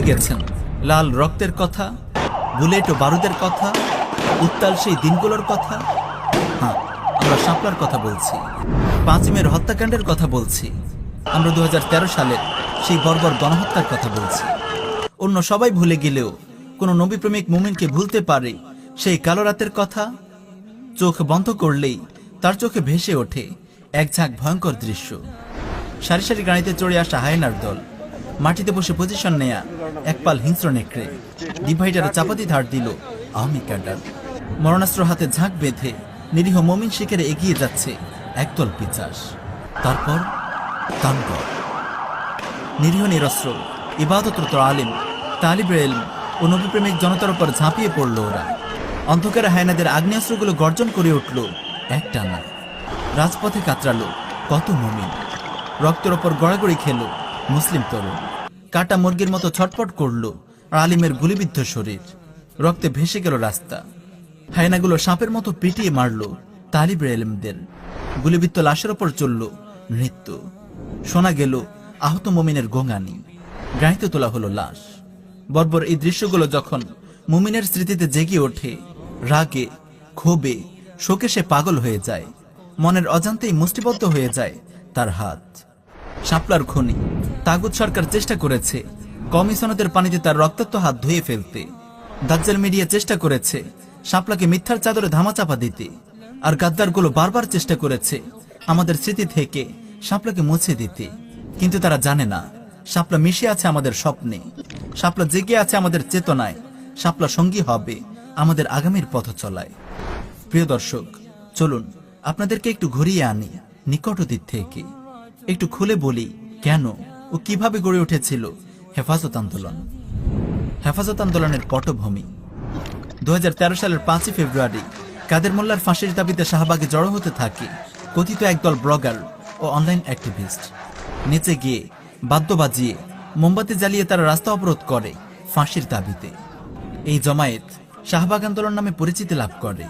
গেছেন। লাল রক্তের কথা, বুলেট ও বারুদের কথা, উত্তাল সেই দিনগুলোর কথা? হ্যাঁ আমরা শাপলার কথা বলছি। পাঁচিমের হত্যাকাণ্ডের কথা বলছি। আমরা দু সালের সেই বর্বর গণহত্যার কথা বলছি। অন্য সবাই ভুলে গেলেও কোনো নবীপ্রেমিক মুমিনকে ভুলতে পারে সেই কালো রাতের কথা? চোখ বন্ধ করলেই তার চোখে ভেসে ওঠে এক ঝাঁক ভয়ঙ্কর দৃশ্য। সারি সারি গাড়িতে চড়ে আসা হায়নার দল। মাটিতে বসে পজিশন নেয়া একপাল হিংস্র নেকড়ে। ডিভাইডারে চাপাতি ধার দিল আওয়ামী ক্যাডার। মরণাস্ত্র হাতে ঝাঁক বেঁধে নিরীহ মমিন শিখের এগিয়ে যাচ্ছে একদল পিচাস। তারপর নিরীহ নিরস্ত্র, ইবাদতরত আলিম, তালিবের এলম ও নবীপ্রেমিক জনতার উপর ঝাঁপিয়ে পড়ল ওরা। অন্ধকারে হায়নাদের আগ্নেয়াস্ত্রগুলো গর্জন করে উঠল একটানা। রাজপথে কাতরালো কত মমিন। রক্তের ওপর গড়াগড়ি খেল মুসলিম তরুণ। কাটা মুরগির মতো ছটপট করল আলিমের গুলিবিদ্ধ শরীর। রক্তে ভেসে গেল রাস্তা। হায়নাগুলো সাপের মতো পিটিয়ে মারল তালিবের এলমদের। গুলিবিদ্ধ লাশের ওপর চলল নৃত্য। শোনা গেল আহত মমিনের গোঙানি। গাড়িতে তোলা হলো লাশ। বর্বর এই দৃশ্যগুলো যখন মুমিনের স্মৃতিতে জেগে ওঠে, রাগে, ক্ষোভে শোকে সে পাগল হয়ে যায়। মনের অজান্তেই মুষ্টিবদ্ধ হয়ে যায় তার হাত। শাপলার খনি। তাগুদ সরকার চেষ্টা করেছে। কমিশনারদের পানিতে তার রক্তাক্ত হাত ধুয়ে ফেলতে। দাজ্জাল মিডিয়া চেষ্টা করেছে শাপলাকে মিথ্যার চাদরে ধামাচাপা দিতে। আর গাদ্দারগুলো বারবার চেষ্টা করেছে আমাদের স্মৃতি থেকে শাপলাকে মুছে দিতে। কিন্তু তারা জানে না, শাপলা মিশে আছে আমাদের স্বপ্নে। শাপলা জেগে আছে আমাদের চেতনায়। শাপলা সঙ্গী হবে আমাদের আগামীর পথ চলায়। প্রিয় দর্শক, চলুন আপনাদেরকে একটু ঘুরিয়ে আনি নিকট অতীত থেকে। একটু খুলে বলি, কেন ও কীভাবে গড়ে উঠেছিল? হেফাজত আন্দোলন। হেফাজত আন্দোলনের পটভূমি। দুই হাজার তেরো সালের পাঁচই ফেব্রুয়ারি কাদের মোল্লার ফাঁসির দাবিতে শাহবাগে জড়ো হতে থাকে কথিত একদল ব্লগার ও অনলাইন অ্যাক্টিভিস্ট। নিচে গিয়ে, বাদ্য বাজিয়ে, মোমবাতি জ্বালিয়ে তারা রাস্তা অবরোধ করে ফাঁসির দাবিতে। এই জমায়েত শাহবাগ আন্দোলন নামে পরিচিতি লাভ করে।